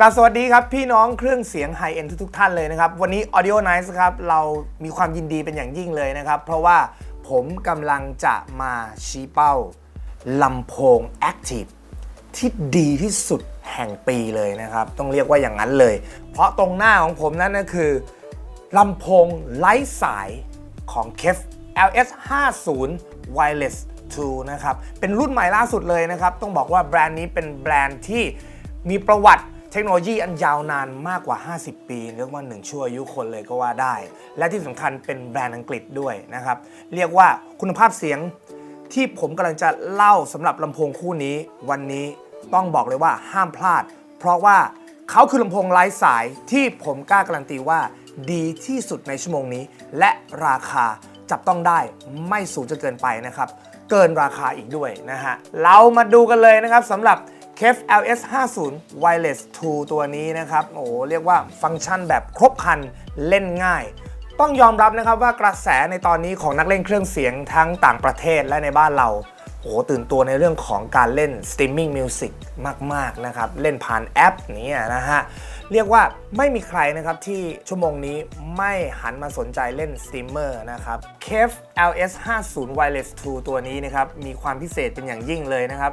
กราบสวัสดีครับ พี่น้องเครื่องเสียงไฮเอ็นทุกๆท่านเลยนะครับ วันนี้ Audio Nice ครับ เรามีความยินดีเป็นอย่างยิ่งเลยนะครับ เพราะว่าผมกำลังจะมาชี้เป้าลำโพง Active ที่ดีที่สุดแห่งปีเลยนะครับ ต้องเรียกว่าอย่างนั้นเลย เพราะตรงหน้าของผมนั่นก็คือลำโพงไร้สายของ KEF LS 50 Wireless 2นะครับ เป็นรุ่นใหม่ล่าสุดเลยนะครับ ต้องบอกว่าแบรนด์นี้เป็นแบรนด์ที่มีประวัติ เทคโนโลยีอันยาวนานมากกว่า 50 ปี เรียกว่า1ชั่วอายุคนเลยก็ว่าได้ และที่สำคัญเป็นแบรนด์อังกฤษด้วยนะครับ เรียกว่าคุณภาพเสียงที่ผมกำลังจะเล่าสำหรับลำโพงคู่นี้ วันนี้ต้องบอกเลยว่าห้ามพลาด เพราะว่าเขาคือลำโพงไร้สายที่ผมกล้าการันตีว่าดีที่สุดในชั่วโมงนี้ และราคาจับต้องได้ไม่สูงจนเกินไปนะครับ เกินราคาอีกด้วยนะฮะ เรามาดูกันเลยนะครับสำหรับ KEF LS 50 Wireless 2 ตัวนี้นะครับ โอ้เรียกว่าฟังก์ชันแบบครบครันเล่นง่าย ต้องยอมรับนะครับว่ากระแสในตอนนี้ของนักเล่นเครื่องเสียงทั้งต่างประเทศและในบ้านเราโอ้ตื่นตัวในเรื่องของการเล่น streaming music มาก ๆ นะครับ เล่นผ่านแอปนี้นะฮะ เรียกว่าไม่มีใครนะครับที่ชั่วโมงนี้ไม่หันมาสนใจเล่นสตรีมเมอร์นะครับ KEF LS 50 Wireless 2 ตัวนี้นะครับ มีความพิเศษเป็นอย่างยิ่งเลยนะครับ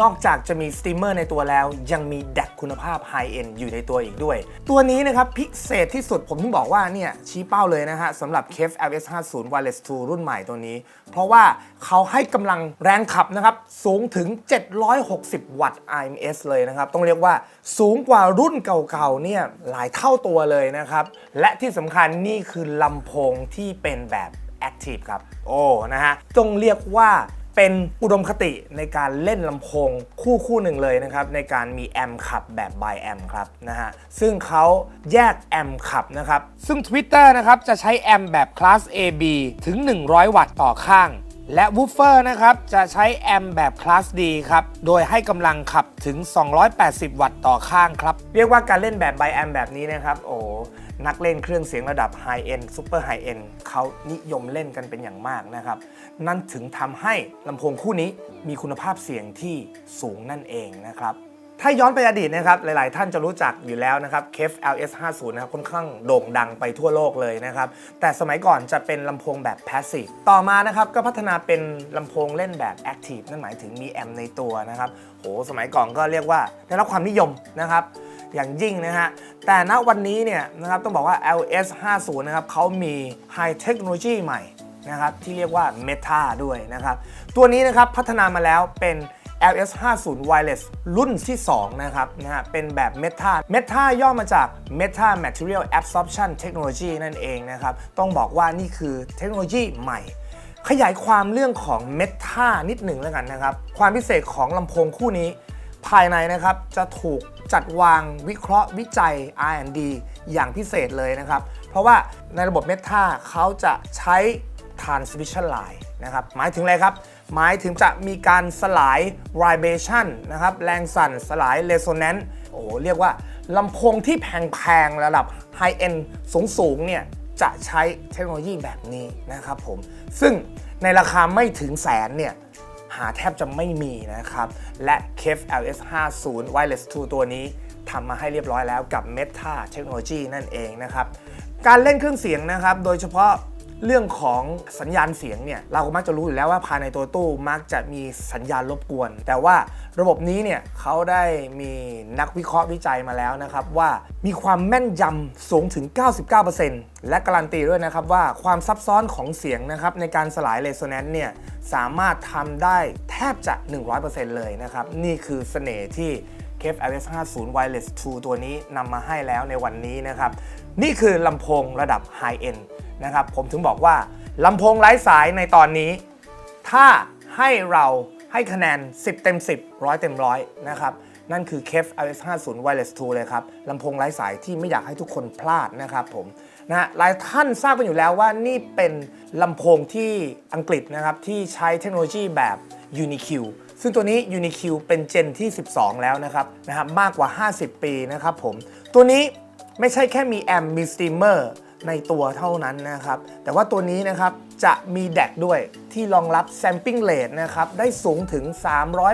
นอกจากจะมีสตรีมเมอร์ในตัวแล้ว ยังมีแดกคุณภาพไฮเอ็นอยู่ในตัวอีกด้วย ตัวนี้นะครับพิเศษที่สุดผมถึงบอกว่าเนี่ยชี้เป้าเลยนะฮะสำหรับ KEF LS 50 Wireless 2 รุ่นใหม่ตัวนี้ เพราะว่าเขาให้กำลังแรงขับนะครับสูงถึง 760 วัตต์ IMS เลยนะครับ ต้องเรียกว่าสูงกว่ารุ่นเก่าๆเนี่ยหลายเท่าตัวเลยนะครับ และที่สำคัญนี่คือลำโพงที่เป็นแบบ Active ครับ โอ้ นะฮะ ต้องเรียกว่า เป็นอุดมคติในการเล่นลำโพงคู่คู่หนึ่งเลยนะครับในการมีแอมขับแบบ by แอมครับนะฮะซึ่งเขาแยกแอมขับนะครับซึ่ง Twitter นะครับจะใช้แอมแบบคลาส AB ถึง 100 วัตต์ต่อข้าง และวูฟเฟอร์นะครับจะใช้แอมแบบคลาสดีครับ โดยให้กำลังขับถึง 280 วัตต์ต่อข้างครับ เรียกว่าการเล่นแบบไบแอมแบบนี้นะครับ โอ้นักเล่นเครื่องเสียงระดับไฮเอ็นซูเปอร์ไฮเอ็นเขานิยมเล่นกันเป็นอย่างมากนะครับ นั่นถึงทำให้ลำโพงคู่นี้มีคุณภาพเสียงที่สูงนั่นเองนะครับ ถ้าย้อนไปอดีตนะครับหลาย ๆ ท่านจะรู้จักอยู่แล้วนะครับ KEF LS 50นะครับค่อนข้างโด่งดังไปทั่วโลกเลยนะครับ แต่สมัยก่อนจะเป็นลำโพงแบบ Passive ต่อมานะครับก็พัฒนาเป็นลำโพงเล่นแบบ Active นั่นหมายถึงมีแอมป์ในตัวนะครับโหสมัยก่อนก็เรียกว่าได้รับความนิยมนะครับอย่างยิ่งนะฮะ แต่ณวันนี้เนี่ยนะครับต้องบอกว่า LS 50นะครับเขามี High Technology ใหม่นะครับที่เรียกว่า Meta ด้วยนะครับ ตัวนี้นะครับพัฒนามาแล้วเป็น LS 50 Wireless รุ่นที่ 2 นะครับนะฮะเป็นแบบ Meta Meta ย่อมาจาก Meta Material Absorption Technology นั่นเองนะครับ ต้องบอกว่านี่คือเทคโนโลยีใหม่ ขยายความเรื่องของ Meta นิดหนึ่งแล้วกันนะครับ ความพิเศษของลำโพงคู่นี้ ภายในนะครับจะถูกจัดวางวิเคราะห์วิจัย R&D อย่างพิเศษเลยนะครับ เพราะว่าในระบบ Meta เขาจะใช้ transmission line นะครับ หมายถึงอะไรครับ หมายถึงจะมีการสลาย vibration นะครับ แรงสั่นสลาย resonance โอ้โหเรียกว่าลำโพงที่แพงๆ ระดับ high end สูงๆ เนี่ย จะใช้เทคโนโลยีแบบนี้นะครับผม ซึ่งในราคาไม่ถึงแสนเนี่ย หาแทบจะไม่มีนะครับ และ KEF LS 50 Wireless 2 ตัวนี้ทำมาให้เรียบร้อยแล้วกับ Meta Technology นั่นเองนะครับ การเล่นเครื่องเสียงนะครับ โดยเฉพาะ เรื่องของสัญญาณเสียงเนี่ยเราก็มักจะรู้อยู่แล้วว่าภายในตัวตู้มักจะมีสัญญาณรบกวน แต่ว่าระบบนี้เนี่ยเขาได้มีนักวิเคราะห์วิจัยมาแล้วนะครับว่ามีความแม่นยำสูงถึง 99%และการันตีด้วยนะครับว่าความซับซ้อนของเสียงนะครับในการสลายเรโซแนนซ์เนี่ยสามารถทำได้แทบจะ 100%เลยนะครับนี่คือเสน่ห์ที่ KEF LS 50 Wireless 2 ตัวนี้นำมาให้แล้วในวันนี้นะครับ นี่คือลำโพงระดับ High End นะครับ ผมถึงบอกว่าลำโพงไร้สายในตอนนี้ ถ้าให้เราให้คะแนน 10 เต็ม 10ร้อยเต็มร้อยนะครับ นั่นคือ KEF LS 50 Wireless 2 เลยครับลำโพงไร้สายที่ไม่อยากให้ทุกคนพลาดนะครับผมนะหลายท่านทราบกันอยู่แล้วว่านี่เป็นลำโพงที่อังกฤษนะครับที่ใช้เทคโนโลยีแบบ UniQ ซึ่งตัวนี้ UniQ เป็นเจนที่ 12 แล้วนะครับนะครับมากกว่า 50 ปีนะครับผม ตัวนี้ไม่ใช่แค่มีแอมมีสตรีมเมอร์ ในตัวเท่านั้นนะครับ แต่ว่าตัวนี้นะครับจะมี DAC ด้วยที่รองรับ sampling rate นะครับ ได้สูงถึง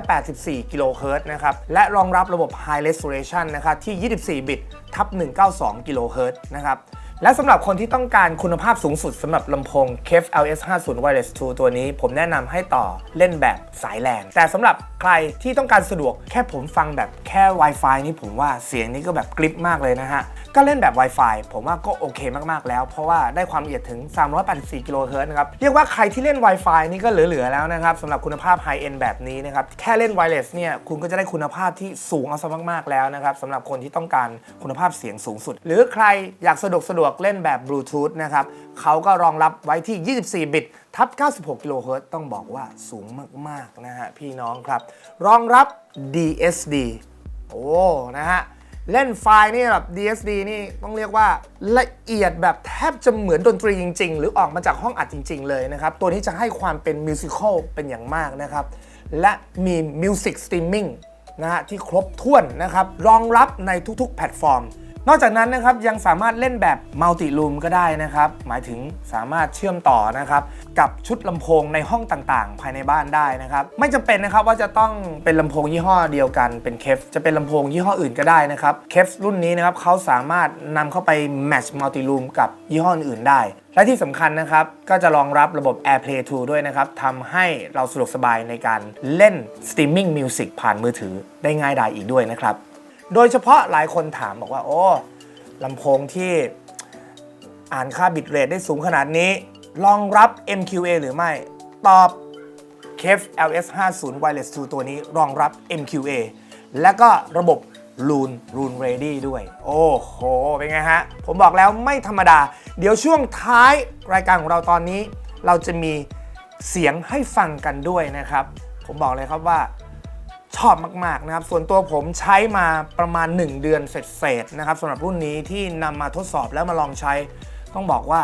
384 กิโลเฮิรตซ์นะครับ และรองรับระบบ high resolution นะครับ ที่ 24 บิตทับ 192 กิโลเฮิรตซ์นะครับและสำหรับคนที่ต้องการคุณภาพสูงสุดสำหรับลำโพง KEF LS 50 Wireless 2 ตัวนี้ ผมแนะนำให้ต่อเล่นแบบสายแลนแต่สำหรับใครที่ต้องการสะดวกแค่ผมฟังแบบแค่ Wi-Fi นี่ผมว่าเสียงนี้ก็แบบกริปมากเลยนะฮะ ก็เล่นแบบ Wi-Fi ผมว่าก็โอเคมากๆแล้ว เพราะว่าได้ความละเอียดถึง 384 กิโลเฮิรตซ์นะครับ เรียกว่าใครที่เล่น Wi-Fi นี่ก็เหลือ ๆ แล้วนะครับสำหรับคุณภาพ High End แบบนี้นะครับ แค่เล่น Wireless เนี่ยคุณก็จะได้คุณภาพที่สูงเอาซะมากๆแล้วนะครับสำหรับคนที่ต้องการคุณภาพเสียงสูงสุด หรือใครอยากสะดวกสะดวกเล่นแบบ Bluetooth นะครับเขาก็รองรับไว้ที่ 24 บิตทับ 96 กิโลเฮิรตซ์ต้องบอกว่าสูงมาก ๆ นะฮะพี่น้องครับ รองรับ DSD โอ้ นะฮะ เล่นไฟล์นี่แบบ DSD นี่ต้องเรียกว่าละเอียดแบบแทบจะเหมือนดนตรีจริง ๆ หรือออกมาจากห้องอัดจริง ๆ เลยนะครับ ตัวนี้จะให้ความเป็นมิวสิควลเป็นอย่างมากนะครับ และมีมิวสิกสตรีมมิ่งนะฮะที่ครบถ้วนนะครับ รองรับในทุกๆ แพลตฟอร์ม นอกจากนั้นนะครับยังสามารถเล่นแบบมัลติ o ูมก็ได้นะครับ หมายถึงสามารถเชื่อมต่อนะครับกับชุดลำโพงในห้องต่างๆ ภายในบ้านได้นะครับ ไม่จำเป็นนะครับว่าจะต้องเป็นลำโพงยี่ห้อเดียวกันเป็นเคฟจะเป็นลำโพงยี่ห้ออื่นก็ได้นะครับเคฟรุ่นนี้นะครับเขาสามารถนำเข้าไปแมทช์มัลติ o ูมกับยี่ห้ออื่นๆได้ และที่สำคัญนะครับ ก็จะรองรับระบบ AirPlay 2 ด้วยนะครับทำให้เราสะดวกสบายในการเล่น Streaming Music ผ่านมือถือได้ง่ายดายอีกด้วยนะครับ โดยเฉพาะหลายคนถามบอกว่าโอ้ลำโพงที่อ่านค่าบิตเรทได้สูงขนาดนี้รองรับ MQA หรือไม่ ตอบ KEF LS 50 Wireless 2ตัวนี้รองรับ MQA และก็ระบบ Loon Loon Ready ด้วย โอ้โห เป็นไงฮะ ผมบอกแล้วไม่ธรรมดา เดี๋ยวช่วงท้ายรายการของเราตอนนี้ เราจะมีเสียงให้ฟังกันด้วยนะครับ ผมบอกเลยครับว่า ชอบมากๆนะครับ ส่วนตัวผมใช้มาประมาณ 1 เดือนเสร็จๆนะครับสำหรับรุ่นนี้ที่นำมาทดสอบแล้วมาลองใช้ ต้องบอกว่า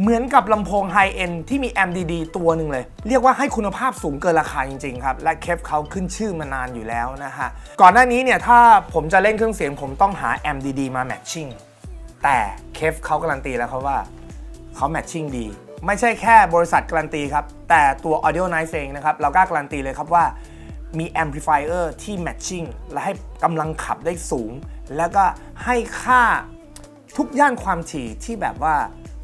เหมือนกับลำโพงไฮเอ็นที่มีแอมดีๆตัวหนึ่งเลย เรียกว่าให้คุณภาพสูงเกินราคาจริงๆครับ และเคฟเขาขึ้นชื่อมานานอยู่แล้วนะฮะ ก่อนหน้านี้เนี่ย ถ้าผมจะเล่นเครื่องเสียงผมต้องหาแอมดีๆมาแมทชิ่งแต่เคฟเขาการันตีแล้วครับว่าเขาแมทชิ่งดี ไม่ใช่แค่บริษัทการันตีครับ แต่ตัว Audio Nice เองนะครับ เรากล้าการันตีเลยครับว่า มีแอมพลิฟายเออร์ที่แมทชิ่งและให้กำลังขับได้สูง แล้วก็ให้ค่าทุกย่านความถี่ที่แบบว่า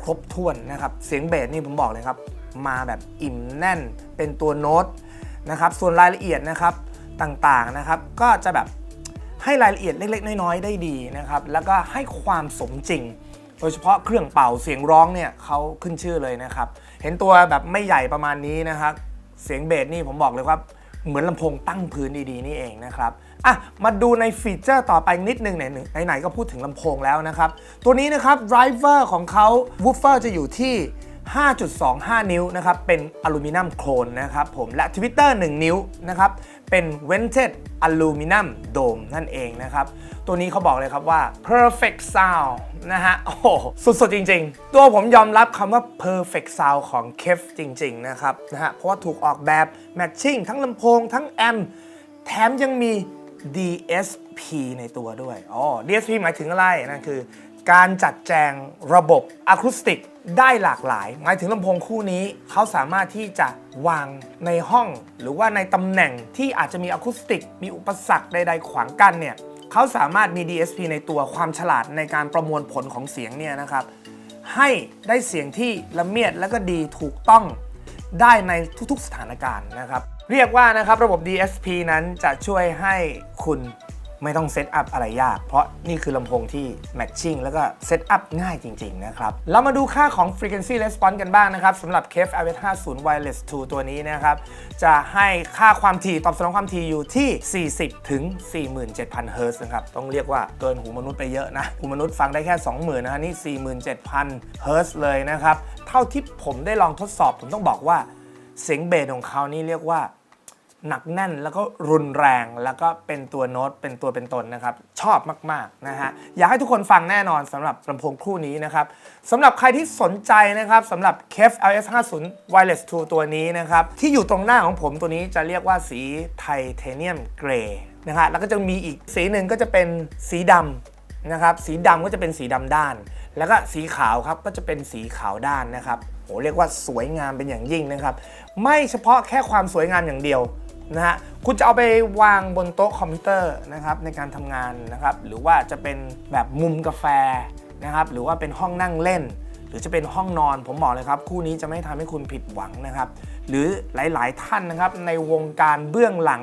ครบถ้วนนะครับ เสียงเบสนี่ผมบอกเลยครับ มาแบบอิ่มแน่นเป็นตัวโน้ตนะครับ ส่วนรายละเอียดนะครับต่างๆนะครับ ก็จะแบบให้รายละเอียดเล็ก ๆ น้อยๆได้ดีนะครับ แล้วก็ให้ความสมจริง โดยเฉพาะเครื่องเป่าเสียงร้องเนี่ยเขาขึ้นชื่อเลยนะครับ เห็นตัวแบบไม่ใหญ่ประมาณนี้นะครับ เสียงเบสนี่ผมบอกเลยว่า เหมือนลำโพงตั้งพื้นดีๆนี่เองนะครับอะมาดูในฟีเจอร์ต่อไปนิดนึงไหนๆไหนก็พูดถึงลำโพงแล้วนะครับ ตัวนี้นะครับดรเวอร์ของเขาวูฟเฟอร์จะอยู่ที่ 5.25 นิ้วนะครับ เป็นอลูมิเนียมโครนนะครับผมและทวิตเตอร์1นิ้วนะครับ เป็น vented aluminum dome นั่นเองนะครับ ตัวนี้เขาบอกเลยครับว่า perfect sound นะฮะ โอ้สุดๆ จริง ๆ ตัวผมยอมรับคำว่า perfect sound ของ KEF จริง ๆ นะครับนะฮะ เพราะว่าถูกออกแบบ matching ทั้งลำโพง ทั้งแอมป์แถมยังมี DSP ในตัวด้วย อ๋อ DSP หมายถึงอะไรนั่นคือ การจัดแจงระบบอะคูสติก ได้หลากหลาย หมายถึงลำโพงคู่นี้เขาสามารถที่จะวางในห้อง หรือว่าในตำแหน่งที่อาจจะมีอะคูสติก มีอุปสรรคใดๆขวางกั้นเนี่ยเขาสามารถมี DSP ในตัวความฉลาดในการประมวลผลของเสียงเนี่ยนะครับ ให้ได้เสียงที่ละเมียดและก็ดีถูกต้องได้ในทุกๆสถานการณ์นะครับ เรียกว่านะครับระบบ DSP นั้นจะช่วยให้คุณ ไม่ต้องเซตอัพอะไรยาก เพราะนี่คือลำโพงที่แมทชิ่งแล้วก็เซตอัพง่ายจริง ๆ นะครับ เรามาดูค่าของ Frequency Response กันบ้างนะครับสำหรับ KEF RS 50 Wireless 2 ตัวนี้นะครับ จะให้ค่าความถี่ตอบสนองความถี่อยู่ที่ 40 ถึง 47,000 เฮิร์ตซ์นะครับ ต้องเรียกว่าเกินหูมนุษย์ไปเยอะนะ หูมนุษย์ฟังได้แค่ 20,000นะฮะนี่ 47,000 เฮิร์ตซ์เลยนะครับ เท่าที่ผมได้ลองทดสอบผมต้องบอกว่าเสียงเบสของเขานี่เรียกว่า หนักแน่นแล้วก็รุนแรงแล้วก็เป็นตัวโน้ตเป็นตัวเป็นตนนะครับ ชอบมากๆนะฮะอยากให้ทุกคนฟังแน่นอนสำหรับลำโพงคู่นี้นะครับสำหรับใครที่สนใจนะครับสำหรับ KEF LS 50 Wireless 2 ตัวนี้นะครับ ที่อยู่ตรงหน้าของผมตัวนี้จะเรียกว่าสีไทเทเนียมเกรย์นะฮะแล้วก็จะมีอีกสีหนึ่งก็จะเป็นสีดำนะครับสีดำก็จะเป็นสีดำด้าน แล้วก็สีขาวครับก็จะเป็นสีขาวด้านนะครับอ้เรียกว่าสวยงามเป็นอย่างยิ่งนะครับ ไม่เฉพาะแค่ความสวยงามอย่างเดียว นะฮะคุณจะเอาไปวางบนโต๊ะคอมพิวเตอร์นะครับในการทำงานนะครับหรือว่าจะเป็นแบบมุมกาแฟนะครับหรือว่าเป็นห้องนั่งเล่น หรือจะเป็นห้องนอนผมบอกเลยครับ คู่นี้จะไม่ทำให้คุณผิดหวังนะครับ หรือหลาย ๆ ท่านนะครับในวงการเบื้องหลัง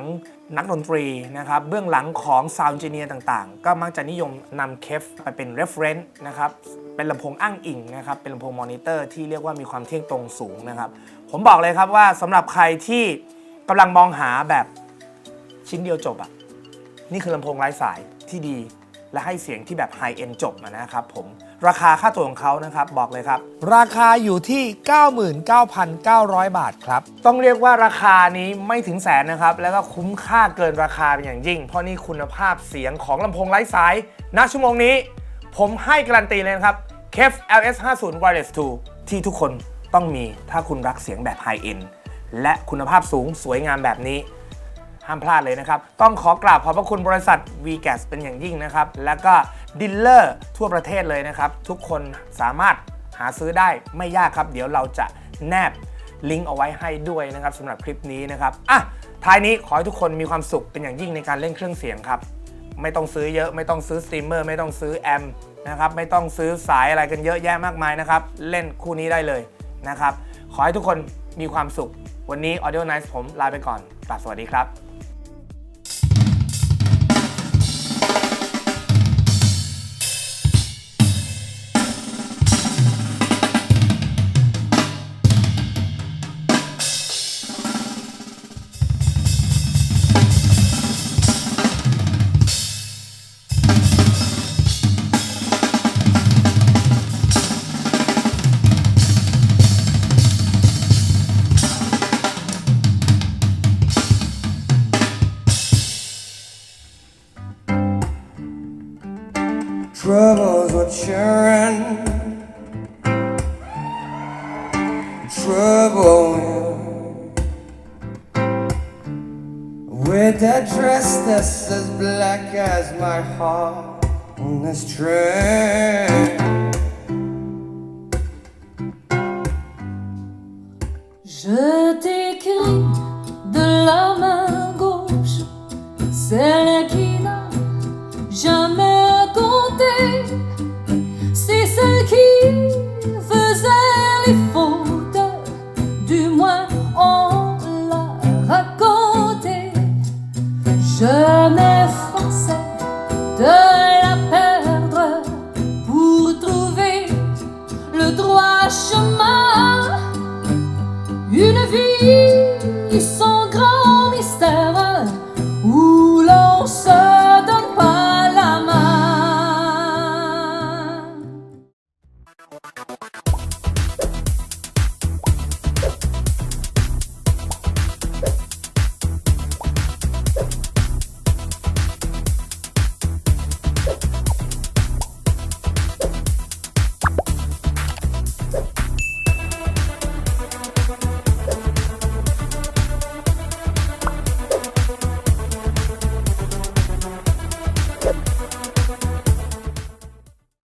นักดนตรีนะครับเบื้องหลังของซาวด์เจเนียต่างๆ ก็มักจะนิยมนำเคฟไปเป็น reference นะครับเป็นลำโพงอ้างอิงนะครับเป็นลำโพงมอนิเตอร์ที่เรียกว่ามีความเที่ยงตรงสูงนะครับผมบอกเลยครับว่าสำหรับใครที่ กำลังมองหาแบบชิ้นเดียวจบอะนี่คือลำโพงไร้สายที่ดี และให้เสียงที่แบบไฮเอ็นจบมานะครับผม ราคาค่าตัวของเขานะครับ บอกเลยครับ ราคาอยู่ที่ 99,900 บาทครับ ต้องเรียกว่าราคานี้ไม่ถึงแสนนะครับ แล้วก็คุ้มค่าเกินราคาเป็นอย่างยิ่ง เพราะนี่คุณภาพเสียงของลำโพงไร้สายณชั่วโมงนี้ ผมให้การันตีเลยนะครับ KEF LS50 Wireless 2ที่ทุกคนต้องมีถ้าคุณรักเสียงแบบไฮเอ็น และคุณภาพสูงสวยงามแบบนี้ ห้ามพลาดเลยนะครับ ต้องขอกราบขอบพระคุณบริษัท v g a s เป็นอย่างยิ่งนะครับ แล้วก็ดิลเลอร์ทั่วประเทศเลยนะครับ ทุกคนสามารถหาซื้อได้ไม่ยากครับ เดี๋ยวเราจะแนบลิงก์เอาไว้ให้ด้วยนะครับสำหรับคลิปนี้นะครับอะท้ายนี้ขอให้ทุกคนมีความสุขเป็นอย่างยิ่งในการเล่นเครื่องเสียงครับไม่ต้องซื้อเยอะไม่ต้องซื้อสตรีมเมอร์ไม่ต้องซื้อแอมนะครับไม่ต้องซื้อสายอะไรกันเยอะแยะมากมายนะครับ เล่นคู่นี้ได้เลยนะครับ ขอให้ทุกคน มีความสุข วันนี้ Audio Nice ผมลาไปก่อนกราบสวัสดีครับ black as my heart on this train. Je